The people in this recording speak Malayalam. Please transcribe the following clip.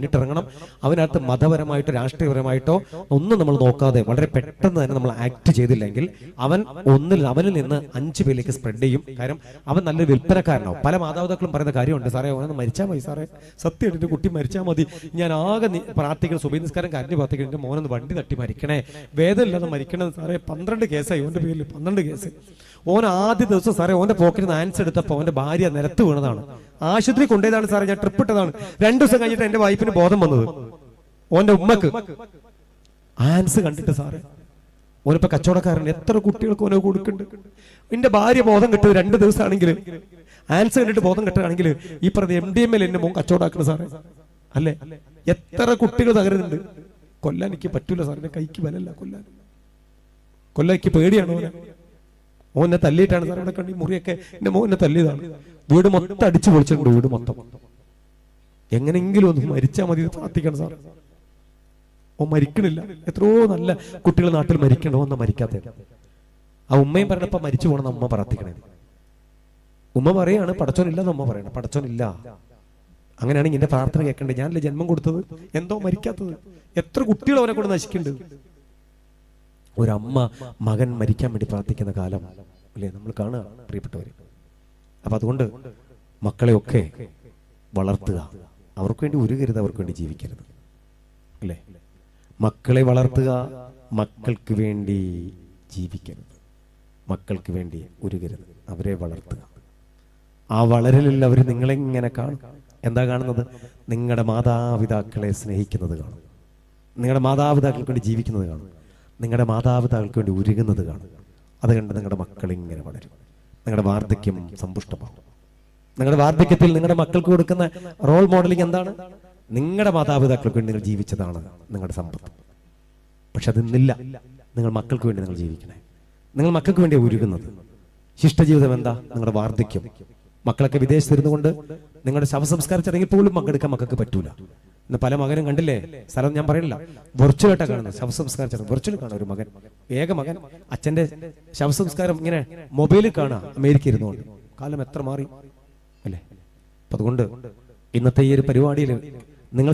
മുന്നിട്ടിറങ്ങണം. അവനകത്ത് മതപരമായിട്ടോ രാഷ്ട്രീയപരമായിട്ടോ ഒന്നും നമ്മൾ നോക്കാതെ വളരെ പെട്ടെന്ന് തന്നെ നമ്മൾ ആക്ട് ചെയ്തില്ലെങ്കിൽ അവൻ ഒന്നിൽ അവനിൽ നിന്ന് അഞ്ച് പേരിലേക്ക് സ്പ്രെഡ് ചെയ്യും. കാരണം അവൻ നല്ലൊരു വിൽപ്പനക്കാരനാവും. പല മാതാപിതാക്കളും പറയുന്ന കാര്യമുണ്ട്. സാറേ അവനൊന്ന് മരിച്ചാൽ മതി സാറേ. സത്യം എന്റെ കുട്ടി മരിച്ചാൽ മതി. ഞാൻ ആകെ പ്രാർത്ഥിക്കണം സുബൈ നിസ്കാരം കരഞ്ഞ് പ്രാർത്ഥിക്കണം എന്റെ മോനൊന്ന് വണ്ടി തട്ടി മരിക്കണേ. വേദമില്ലാതെ മരിക്കണേ സാറേ പന്ത്രണ്ട് കേസായി. ഇവന്റെ പേരിൽ പന്ത്രണ്ട് കേസ്. ഓൻ ആദ്യ ദിവസം സാറേ ഓന്റെ പോക്കറ്റിൽ നിന്ന് ആൻസ് എടുത്തപ്പോൾ അവന്റെ ഭാര്യ നിരത്ത് വീണതാണ്. ആശുപത്രി കൊണ്ടുപോയതാണ് സാറേ ഞാൻ ട്രിപ്പ് ഇട്ടതാണ്. രണ്ടു ദിവസം കഴിഞ്ഞിട്ട് എന്റെ വൈഫിന് ബോധം വന്നത്. ഓന്റെ ഉമ്മക്ക്. ആൻസ് കണ്ടിട്ട് സാറേ ഓനിപ്പോ കച്ചവടക്കാരൻ എത്ര കുട്ടികൾക്ക് ഓനോ കൊടുക്കുന്നുണ്ട്? എന്റെ ഭാര്യ ബോധം കിട്ടും രണ്ട് ദിവസമാണെങ്കിൽ ആൻസ് കണ്ടിട്ട് ബോധം കിട്ടുകയാണെങ്കിൽ ഈ പറഞ്ഞ എം ഡി എം എൽ എന്നെ മോൻ കച്ചവടാക്കണം സാറേ. അല്ലേ? എത്ര കുട്ടികൾ തകരുന്നുണ്ട്. കൊല്ലാൻ എനിക്ക് പറ്റൂല സാറിന്റെ കൈക്ക് ബലല്ല കൊല്ലാൻ. കൊല്ലാൻ എനിക്ക് പേടിയാണ് മോനെ തല്ലിയിട്ടാണ് സാർ ഇവിടെ കണ്ടി മുറിയൊക്കെ. എന്റെ മോനെ തല്ലിയതാണ്. വീട് മൊത്തം അടിച്ചു പൊളിച്ചിട്ടുണ്ട് വീട് മൊത്തം. എങ്ങനെങ്കിലും ഒന്ന് മരിച്ചാൽ മതി പ്രാർത്ഥിക്കണം സാർ ഓ മരിക്കണില്ല. എത്രയോ നല്ല കുട്ടികൾ നാട്ടിൽ മരിക്കണോ എന്നാ മരിക്കാത്ത ആ ഉമ്മയും പറഞ്ഞപ്പ മരിച്ചു പോകണം അമ്മ പ്രാർത്ഥിക്കണേ. ഉമ്മ പറയാണ് പടച്ചോനില്ലെന്ന് ഉമ്മ പറയണം. പടച്ചോനില്ല. അങ്ങനെയാണെങ്കിൽ എന്റെ പ്രാർത്ഥന കേൾക്കണ്ടേ ഞാനല്ലേ ജന്മം കൊടുത്തത്? എന്തോ മരിക്കാത്തത്. എത്ര കുട്ടികൾ അവനെ കൊണ്ട് നശിക്കുന്നുണ്ട്. ഒരമ്മ മകൻ മരിക്കാൻ വേണ്ടി പ്രാർത്ഥിക്കുന്ന കാലം അല്ലേ? നമ്മൾ കാണുക പ്രിയപ്പെട്ടവർ അപ്പൊ അതുകൊണ്ട് മക്കളെയൊക്കെ വളർത്തുക. അവർക്ക് വേണ്ടി ഉരുകരുത് അവർക്ക് വേണ്ടി ജീവിക്കരുത്. അല്ലേ? മക്കളെ വളർത്തുക മക്കൾക്ക് വേണ്ടി ജീവിക്കരുത്. മക്കൾക്ക് വേണ്ടി ഉരുകരുത് അവരെ വളർത്തുക. ആ വളരലിൽ അവർ നിങ്ങളെങ്ങനെ കാണും. എന്താ കാണുന്നത്? നിങ്ങളുടെ മാതാപിതാക്കളെ സ്നേഹിക്കുന്നത് കാണും. നിങ്ങളുടെ മാതാപിതാക്കൾക്ക് വേണ്ടി ജീവിക്കുന്നത് കാണും. നിങ്ങളുടെ മാതാപിതാക്കൾക്ക് വേണ്ടി ഉരുകുന്നത് കാണുക അത് കണ്ട് നിങ്ങളുടെ മക്കൾ ഇങ്ങനെ വളരും. നിങ്ങളുടെ വാർദ്ധക്യം സമ്പുഷ്ടമാകും. നിങ്ങളുടെ വാർദ്ധക്യത്തിൽ നിങ്ങളുടെ മക്കൾക്ക് കൊടുക്കുന്ന റോൾ മോഡലിംഗ് എന്താണ്? നിങ്ങളുടെ മാതാപിതാക്കൾക്ക് വേണ്ടി നിങ്ങൾ ജീവിച്ചതാണ് നിങ്ങളുടെ സമ്പത്ത്. പക്ഷെ അതിന്നില്ല നിങ്ങൾ മക്കൾക്ക് വേണ്ടി നിങ്ങൾ ജീവിക്കണേ. നിങ്ങൾ മക്കൾക്ക് വേണ്ടി ഉരുകുന്നത്. ശിഷ്ടജീവിതം എന്താ? നിങ്ങളുടെ വാർദ്ധക്യം. മക്കളൊക്കെ വിദേശത്ത് കൊണ്ട് നിങ്ങളുടെ ശവസംസ്കാരം ചടങ്ങിൽ പോലും പങ്കെടുക്കാൻ മക്കൾക്ക് പറ്റൂല. ഇന്ന് പല മകനും കണ്ടില്ലേ? സ്ഥലം ഞാൻ പറയണില്ല. വെർച്വലായിട്ടാണ് കാണുന്നത്. ശവസംസ്കാര ചടങ്ങ് വെർച്വൽ കാണാം ഒരു മകൻ. ഏക മകൻ. അച്ഛന്റെ ശവസംസ്കാരം ഇങ്ങനെ മൊബൈലിൽ കാണാം. അമേരിക്ക ഇരുന്നുകൊണ്ട്. കാലം എത്ര മാറി? അല്ലേ? അപ്പൊ അതുകൊണ്ട് ഇന്നത്തെ ഈ ഒരു പരിപാടിയിൽ നിങ്ങൾ